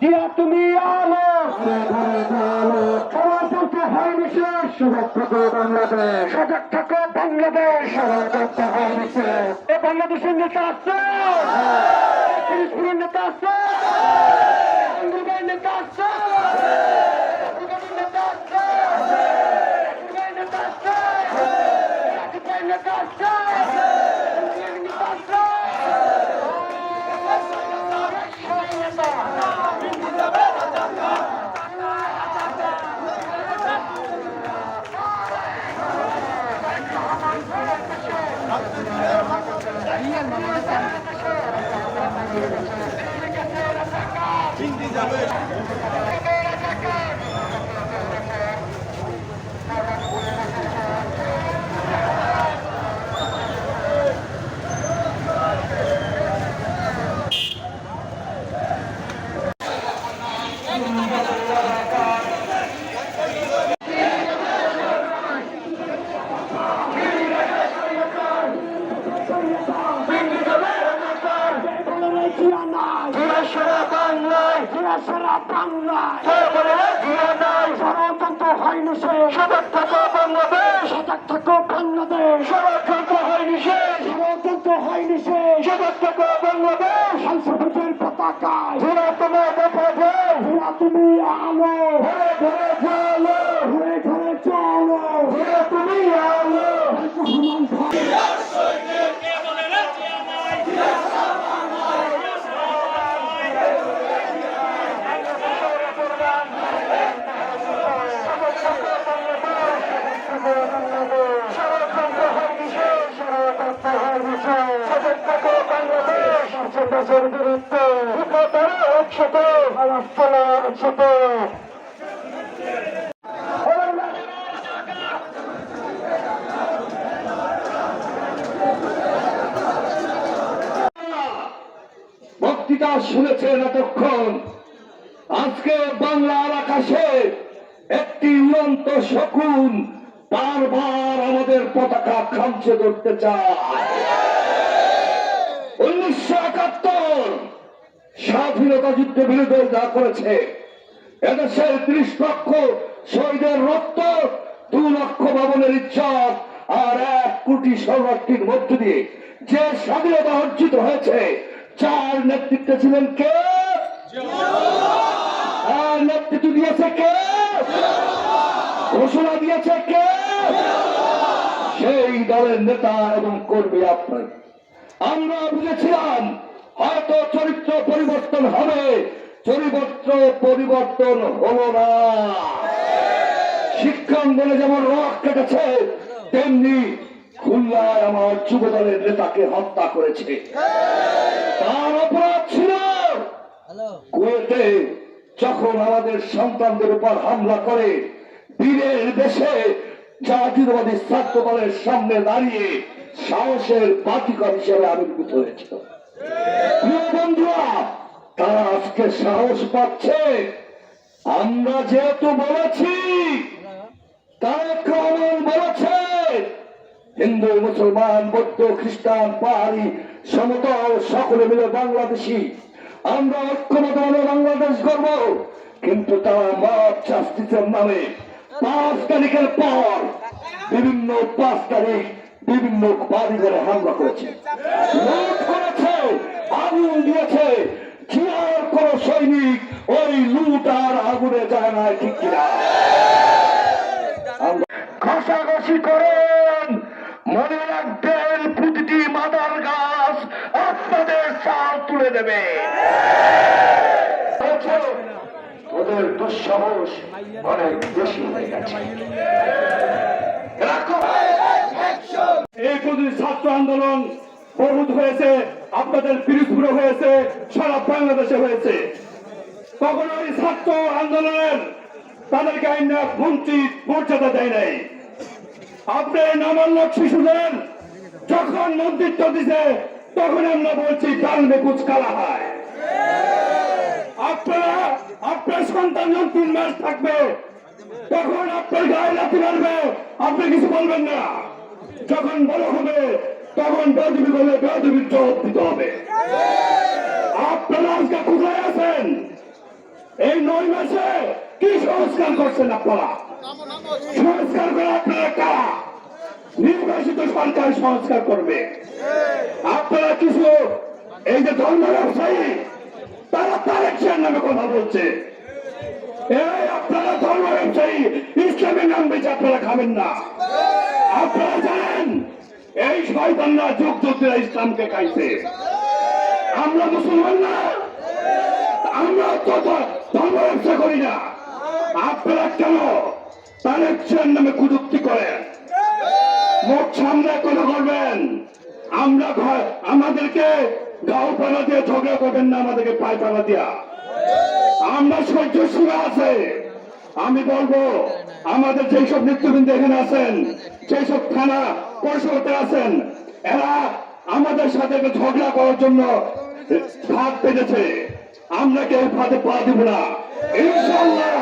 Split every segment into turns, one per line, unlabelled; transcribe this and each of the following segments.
জিয়া তুমি আলো। সবার বলতে হয় বিশেষ। সজাগ থাকো বাংলাদেশ। সজাগ থাকো বাংলাদেশ। হয় বাংলাদেশের নেতা আছে। পিরিজপুরের নেতা আছে আন্দোলনের নেতা আছে আন্দোলনের নেতা আছে আন্দোলনের নেতা আছে রাজনীতির নেতা আছে আন্দোলনের নেতা আছে ষড়যন্ত্র হয়নি সে সজাগ থাকো বাংলাদেশ। সজাগ থাকো বাংলাদেশ। ষড়যন্ত্র হয়নি সে ষড়যন্ত্র হয়নি সে সজাগ থাকো বাংলাদেশ। সংসদের পতাকায়।
বক্তৃতা শুনেছেন এতক্ষণ। আজকে বাংলার আকাশে একটি উড়ন্ত শকুন বারবার আমাদের পতাকা খামছে ধরতে চায়। উনিশশো একাত্তর স্বাধীনতা যুদ্ধে বিরোধী যা করেছে এদেশের ত্রিশ লক্ষ শহীদের রক্ত, দু লক্ষ ভবনের ইজ্জত আর এক কোটি শরণার্থীর মধ্য দিয়ে যে স্বাধীনতা অর্জিত হয়েছে চার নেতৃত্বে ছিলেন কে? নেতৃত্ব দিয়েছে কে? ঘোষণা দিয়েছে কে? সেই দলের নেতা এবং কর্মী আপনার। আমরা বুঝেছিলাম হয়তো চরিত্র পরিবর্তন হবে চরিত্র পরিবর্তন হলো না। শিক্ষাঙ্গনে যেমন রক কেটেছে তেমনি খুলনায় আমার যুব দলের নেতাকে হত্যা করেছে। তার অপরাধ ছিল কুয়েতে যখন আমাদের সন্তানদের উপর হামলা করে বীরের দেশে জাতীয়বাদী ছাত্র দলের সামনে দাঁড়িয়ে সাহসের বাতিকর হিসেবে আবির্ভূত হয়েছিল। প্রিয় বন্ধুরা তারা আজকে সাহস পাচ্ছে। আমরা যেহেতু বলেছি বলেছে, হিন্দু, মুসলমান, বৌদ্ধ, খ্রিস্টান, পাহাড়ি, সমতল, সকলে মিলে বাংলাদেশি। আমরা হলে বাংলাদেশ গর্ব কিন্তু তারা মত জাস্টিসের নামে পাঁচ তারিখের পর বিভিন্ন পাঁচ তারিখ বিভিন্ন বাড়িঘরে হামলা করেছে, আগুন দিয়েছে সৈনিক ওই লুট আর আগুনে যায় না ঠিক কিনা? ঘষাঘষি করেন। মনে রাখবেন, প্রতিটি মাদার গাছ আপনাদের চাল তুলে দেবে। ওদের দুঃসাহস অনেক বেশি হয়ে গেছে।
এই পদ্ধতি ছাত্র আন্দোলন বহুত হয়েছে। আপনাদের পিরিজপুরে হয়েছে, সারা বাংলাদেশে হয়েছে। কখনো এই ছাত্র আন্দোলনের তাদেরকে আইন বঞ্চিত মর্যাদা দেয় নাই। আপনি নামান্য শিশুদের যখন মন্ত্রিত্ব দিছে, তখন আমরা বলছি, ডাল বেকুচ কালা হয়। আপনারা, আপনার সন্তান যখন তিন মাস থাকবে, তখন আপনার গায়ে লাথি মারবে, আপনি কিছু বলবেন না। যখন বড় হবে তখন বেদবি করলে বেদবির জবাব দিতে হবে। আপনারা আজকে কোথায় আছেন? এই নয় মাসে কি সংস্কার করছেন আপনারা? সংস্কার করে আপনারা কারা? নির্বাচিত সরকার সংস্কার করবে। আপনারা কিছু, এই যে ধর্ম ব্যবসায়ী, তারা তারেকশন নামে কথা বলছে। এই আপনারা ধর্ম ব্যবসায়ী, ইসলামের নাম বেঁচে আপনারা খাবেন না। আপনারা জানেন এই শয়তানরা যুগ যুগরা ইসলামকে খাইছে। আমরা মুসলমান না। আমরা তো ধর্ম ব্যবসা করি না। আপনারা কেন তারেকশন নামে কুযুক্তি করেন? মুখ সামনে কথা বলবেন। আমরা ঘর আমাদেরকে গাও পালা দিয়ে ঝগড়া করবেন না, আমাদেরকে পায়ে পালা দিয়া। আমরা সহ্য সীমা আছে। আমি বলব, আমাদের যেসব নেতৃবৃন্দ এখানে আছেন সেই সব থানা পরিষদে আছেন। এরা আমাদের সাথে ঝগড়া করার জন্য ফাঁদ পেতেছে আমরা কেউ ফাঁদে পা দিব না। ইনশাল্লাহ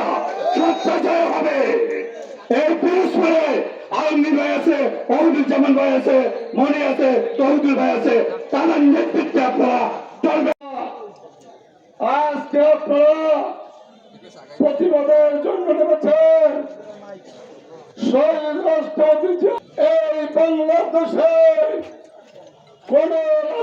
হবে। এই পিরোজপুরে আলমী ভাই আছে অহিদুজ্জামান ভাই আছে, মনি আছে, তহিদুল ভাই আছে, তারা নেতৃত্বে আপনারা চলবে আজকে আপনারা প্রতিবাদের জন্য নেমেছেন শহীদ রাষ্ট্রপতি যে- এই বাংলাদেশে কোন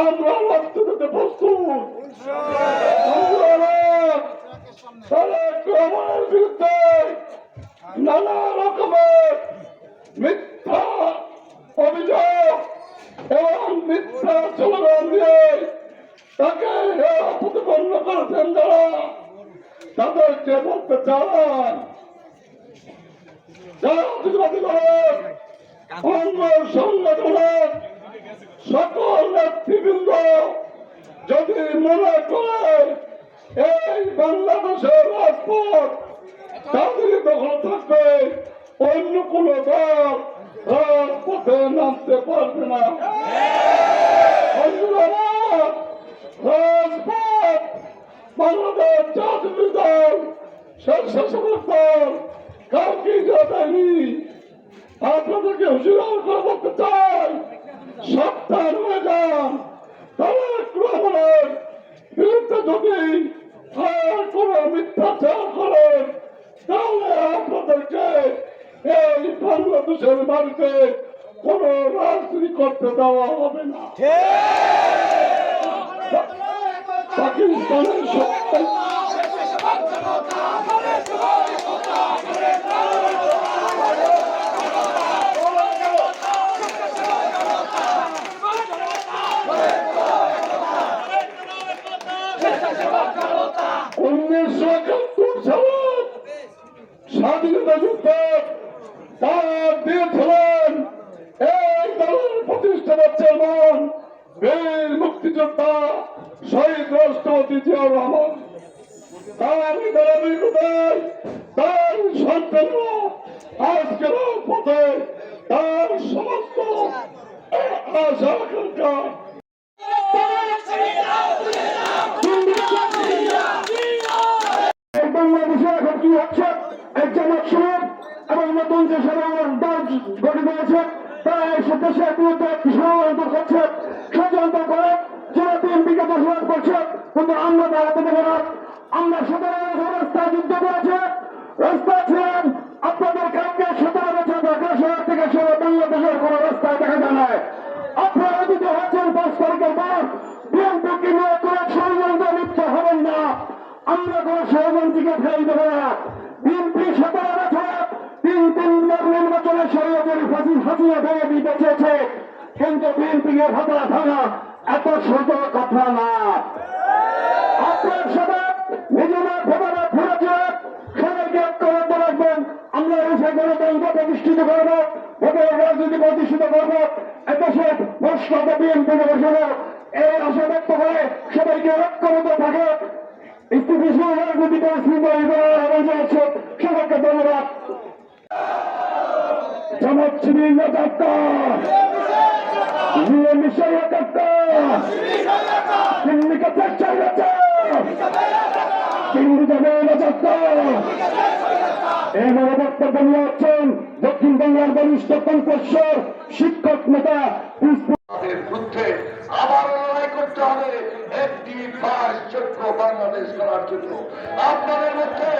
আমরা রক্ত দিতে প্রস্তুত। রহমানের বিরুদ্ধে নানা রকমের মিথ্যা অভিযোগ এবং মিথ্যা স্লোগান দিয়ে তাদেরকে বলতে চান, যারা অঙ্গ সংগঠনের সকল নেতৃবৃন্দ, যদি মনে করে এই বাংলাদেশের রাজপথ তাদের দখল থাকবে, অন্য কোন দল রাজপথে নামতে পারবে না। আপনাদেরকে হুশিয়ার করে বলতে চাই সাবধান হয়ে যান তারা রহমানের বিরুদ্ধে যদি আর কোন মিথ্যাচার করেন তাহলে আপনাদেরকে এই বাংলাদেশের বাড়িতে কোন রাজনীতি করতে দেওয়া হবে না। পাকিস্তানের সত্য উনিশশো একাত্তর সালে স্বাধীনতা যুদ্ধে তার দিয়েছিলেন এই দলের প্রতিষ্ঠাতা চেয়ারম্যান বীর মুক্তিযোদ্ধা শহীদ রাষ্ট্রপতি জিয়াউর রহমান, তার কোথায় তার সন্তানরা আজকের পথে তার সমস্ত আশা আকাঙ্ক্ষা।
কি নতুন যে সরকার দল গঠিত হয়েছে, তারা এই দেশের বিরুদ্ধে একটি করছে। ষড়যন্ত্র করে যারা বিএনপিকে দোষারোপ করছে, কিন্তু আমরা দাঁড়াতে দেবো আমরা সতেরো বছর রাস্তায় যুদ্ধ করেছে। রাস্তা ছিলেন আপনাদের কাউকে সতেরো বছর ঢাকা শহর থেকে সরে বাংলাদেশের প্রতিষ্ঠিত করব, ভোটের রাজনীতি প্রতিষ্ঠিত করব এদেশে ভ্রষ্টতা বিএনপি বসব এই আশা ব্যক্ত করে সবাইকে ঐক্যবদ্ধ থাকে। স্থিতিশীল রাজনীতি পরিস্থিতি জানাচ্ছে। সবাইকে ধন্যবাদ। জামাত শিবির নেতা মিলেমিশে একাত্তা দিল্লিকে চেষ্টা গেছে দিল্লি যাবে নেতা এই বক্তব্য নিয়ে আছেন দক্ষিণ বাংলার বরিষ্ঠ কণ্ঠস্বর শিক্ষক নেতা
বিরুদ্ধে আবার লড়াই করতে হবে। একটি যোগ্য বাংলাদেশ করার জন্য। আপনাদের মধ্যে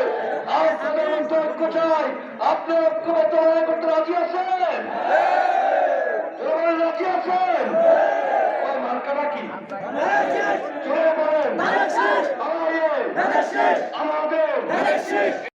আপনাদের মধ্যে ঐক্য চাই? আপনি ঐক্যবদ্ধ লড়াই করতে রাজি আছেন? রাজি আছেন? ওই মার্কাটা কি? বলেন। আল্লাহ